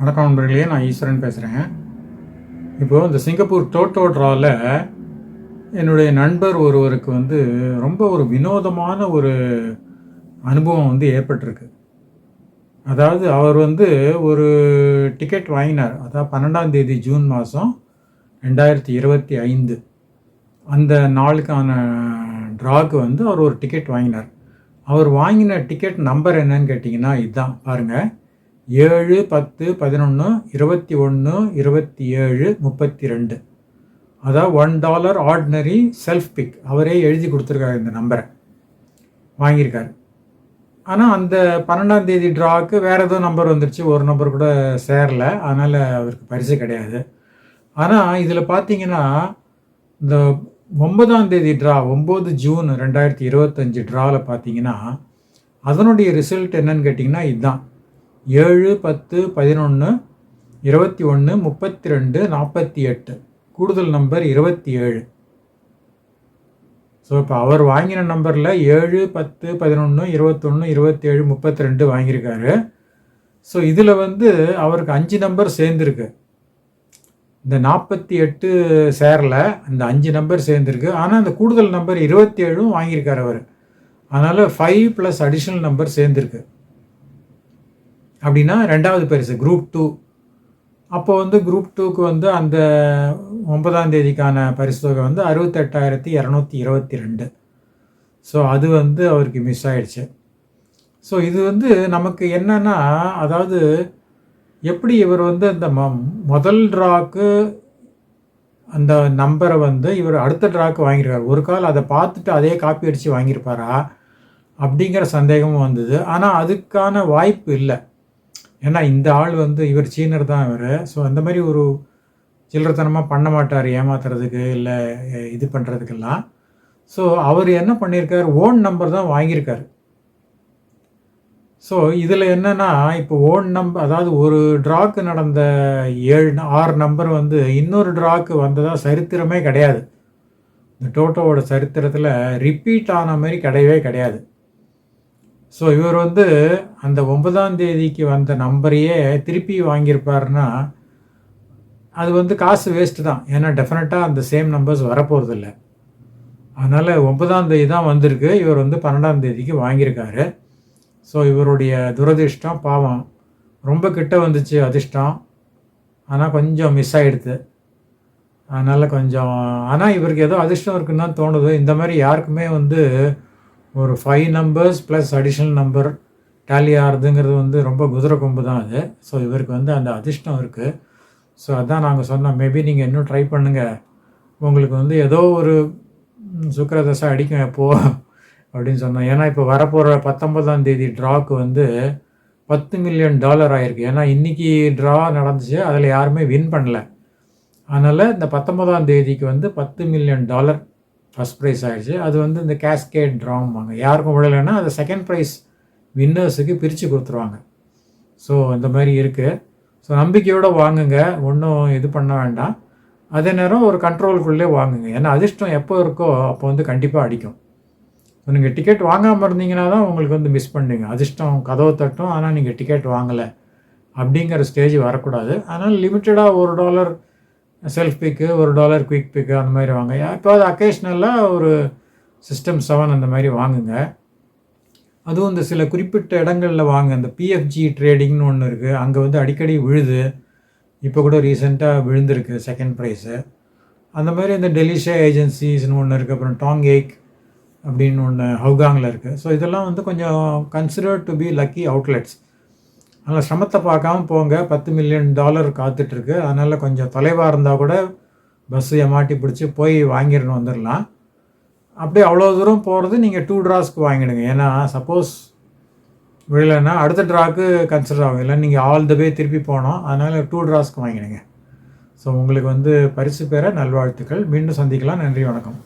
வணக்கம் நண்பர்களே நான் ஈஸ்வரன் பேசுகிறேன் இப்போது இந்த சிங்கப்பூர் டோட்டோ ட்ராவில் என்னுடைய நண்பர் ஒருவருக்கு வந்து ரொம்ப ஒரு வினோதமான ஒரு அனுபவம் வந்து ஏற்பட்டிருக்கு. அதாவது அவர் வந்து ஒரு டிக்கெட் வாங்கினார். அதாவது பன்னெண்டாம் தேதி ஜூன் மாதம் ரெண்டாயிரத்தி இருபத்தி ஐந்து. அந்த நாளுக்கான ட்ராக்கு வந்து அவர் ஒரு டிக்கெட் வாங்கினார். அவர் வாங்கின டிக்கெட் நம்பர் என்னன்னு கேட்டிங்கன்னா இதுதான் பாருங்கள் ஏழு பத்து பதினொன்று இருபத்தி ஒன்று இருபத்தி ஏழு முப்பத்தி ரெண்டு. அதாவது one dollar ordinary self pick அவரே எழுதி கொடுத்துருக்காரு இந்த நம்பரை. வாங்கியிருக்காரு. ஆனால் அந்த பன்னெண்டாம் தேதி ட்ராவுக்கு வேறு ஏதோ நம்பர் வந்துருச்சு. ஒரு நம்பர் கூட சேரல. அதனால் அவருக்கு பரிசு கிடையாது. ஆனால் இதில் பார்த்தீங்கன்னா இந்த ஒன்பதாம் தேதி ட்ரா ஒம்பது ஜூன் ரெண்டாயிரத்தி இருபத்தஞ்சி ட்ராவில் பார்த்தீங்கன்னா அதனுடைய ரிசல்ட் என்னன்னு கேட்டிங்கன்னா இதுதான் ஏழு பத்து பதினொன்று இருபத்தி ஒன்று முப்பத்தி ரெண்டு நாற்பத்தி எட்டு கூடுதல் நம்பர் இருபத்தி ஏழு. ஸோ இப்போ அவர் வாங்கின நம்பரில் ஏழு பத்து பதினொன்று இருபத்தொன்று இருபத்தேழு முப்பத்தி ரெண்டு வாங்கியிருக்காரு. ஸோ இதில் வந்து அவருக்கு அஞ்சு நம்பர் சேர்ந்துருக்கு. இந்த நாற்பத்தி எட்டு சேரில் அந்த அஞ்சு நம்பர் சேர்ந்துருக்கு. ஆனால் அந்த கூடுதல் நம்பர் இருபத்தி ஏழும் வாங்கியிருக்காரு அவர். அதனால் ஃபைவ் ப்ளஸ் அடிஷ்னல் நம்பர் சேர்ந்துருக்கு. அப்படின்னா ரெண்டாவது பரிசு குரூப் டூ அப்போ வந்து குரூப் டூக்கு வந்து அந்த ஒன்பதாம் தேதிக்கான பரிசு தொகை வந்து அறுபத்தெட்டாயிரத்தி இரநூத்தி இருபத்தி ரெண்டு ஸோ அது வந்து அவருக்கு மிஸ் ஆயிடுச்சு. ஸோ இது வந்து நமக்கு என்னன்னா அதாவது எப்படி இவர் வந்து அந்த ம முதல் ட்ராக்கு அந்த நம்பரை வந்து இவர் அடுத்த ட்ராக்கு வாங்கியிருக்காரு ஒரு கால் அதை பார்த்துட்டு அதே காப்பி அடித்து வாங்கியிருப்பாரா? அப்படிங்கிற சந்தேகமும் வந்தது. ஆனால் அதுக்கான வாய்ப்பு இல்லை. ஏன்னா இந்த ஆள் வந்து இவர் சீனர் தான் இவர். ஸோ அந்த மாதிரி ஒரு சில்லறத்தனமாக பண்ண மாட்டார் ஏமாத்துறதுக்கு இல்லை இது பண்ணுறதுக்கெல்லாம் ஸோ அவர் என்ன பண்ணியிருக்கார் ஓன் நம்பர் தான் வாங்கியிருக்காரு. ஸோ இதில் என்னென்னா இப்போ ஓன் நம்பர் அதாவது ஒரு ட்ராக்கு நடந்த ஏழு ஆறு நம்பர் வந்து இன்னொரு ட்ராக்கு வந்ததாக சரித்திரமே கிடையாது. இந்த டோட்டோவோட சரித்திரத்தில் ரிப்பீட் ஆன மாதிரி கிடையவே கிடையாது. ஸோ இவர் வந்து அந்த ஒன்பதாம் தேதிக்கு வந்த நம்பரையே திருப்பி வாங்கியிருப்பாருன்னா அது வந்து காசு வேஸ்ட்டு தான். ஏன்னா டெஃபினட்டாக அந்த சேம் நம்பர்ஸ் வரப்போகிறதில்ல அதனால் ஒன்பதாம் தேதி தான் வந்திருக்கு. இவர் வந்து பன்னெண்டாம் தேதிக்கு வாங்கியிருக்காரு. ஸோ இவருடைய துரதிர்ஷ்டம் பாவம். ரொம்ப கிட்ட வந்துச்சு அதிர்ஷ்டம். ஆனால் கொஞ்சம் மிஸ் ஆகிடுது அதனால் கொஞ்சம் ஆனால் இவருக்கு ஏதோ அதிர்ஷ்டம் இருக்குன்னு தான் தோணுது. இந்த மாதிரி யாருக்குமே வந்து ஒரு five numbers plus additional number tally ஆகிறதுங்கிறது வந்து ரொம்ப குதிரை கொம்பு தான் அது. ஸோ இவருக்கு வந்து அந்த அதிர்ஷ்டம் இருக்குது ஸோ அதான் நாங்கள் சொன்னோம். மேபி நீங்கள் இன்னும் ட்ரை பண்ணுங்கள் உங்களுக்கு வந்து ஏதோ ஒரு சுக்கரதசை அடிக்கும் எப்போது அப்படின்னு சொன்னோம். ஏன்னா இப்போ வரப்போகிற பத்தொன்பதாம் தேதி ட்ராக்கு வந்து பத்து மில்லியன் டாலர் ஆகிருக்கு ஏன்னா இன்றைக்கி ட்ரா நடந்துச்சு. அதில் யாருமே வின் பண்ணல. அதனால் இந்த பத்தொன்பதாம் தேதிக்கு வந்து பத்து மில்லியன் டாலர் ஃபஸ்ட் ப்ரைஸ் ஆகிடுச்சு அது வந்து இந்த கேஸ்கேட் ட்ராம்பாங்க யாருக்கும் விடலைன்னா அதை செகண்ட் ப்ரைஸ் வின்னர்ஸுக்கு பிரித்து கொடுத்துருவாங்க. ஸோ இந்த மாதிரி இருக்குது ஸோ நம்பிக்கையோடு வாங்குங்க. ஒன்றும் இது பண்ண வேண்டாம். அதே நேரம் ஒரு கண்ட்ரோலுக்குள்ளே வாங்குங்க. ஏன்னா அதிர்ஷ்டம் எப்போ இருக்கோ அப்போ வந்து கண்டிப்பாக அடிக்கும். ஸோ நீங்கள் டிக்கெட் வாங்காமல் இருந்தீங்கன்னா தான் உங்களுக்கு வந்து மிஸ் பண்ணுங்க. அதிர்ஷ்டம் கதவை தட்டும். ஆனால் நீங்கள் டிக்கெட் வாங்கலை. அப்படிங்கிற ஸ்டேஜ் வரக்கூடாது. அதனால் லிமிட்டடாக ஒரு டாலர் செல்ஃப் பிக்கு ஒரு டாலர் குயிக் பிக்கு அந்த மாதிரி வாங்க. எப்போது அக்கேஷ்னலாக ஒரு சிஸ்டம் செவன் அந்த மாதிரி வாங்குங்க. அதுவும் இந்த சில குறிப்பிட்ட இடங்களில் வாங்க. இந்த பிஎஃப்ஜி ட்ரேடிங்னு ஒன்று இருக்குது அங்கே வந்து அடிக்கடி விழுது. இப்போ கூட ரீசெண்டாக விழுந்திருக்கு செகண்ட் ப்ரைஸு அந்த மாதிரி இந்த டெலிஷா ஏஜென்சிஸ்னு ஒன்று இருக்குது அப்புறம் டாங் ஏக் அப்படின்னு ஒன்று ஹவுகாங்கில் இருக்குது ஸோ இதெல்லாம் வந்து கொஞ்சம் considered to be lucky outlets அதனால் சிரமத்தை பார்க்காம போங்க. பத்து மில்லியன் டாலர் காத்துட்ருக்கு. அதனால் கொஞ்சம் தொலைவாக இருந்தால் கூட பஸ்ஸு ஏமாட்டி பிடிச்சி போய் வாங்கிடணும் வந்துடலாம். அப்படியே அவ்வளோ தூரம் போகிறது நீங்கள் டூ ட்ராஸ்க்கு வாங்கிடுங்க. ஏன்னா சப்போஸ் விழலைன்னா அடுத்த ட்ராக்கு கன்சிடர் ஆகும். இல்லை நீங்கள் ஆல் த வே திருப்பி போனோம் அதனால் டூ ட்ராஸ்க்கு வாங்கிடுங்க. ஸோ உங்களுக்கு வந்து பரிசு பெற நல்வாழ்த்துக்கள். மீண்டும் சந்திக்கலாம். நன்றி வணக்கம்.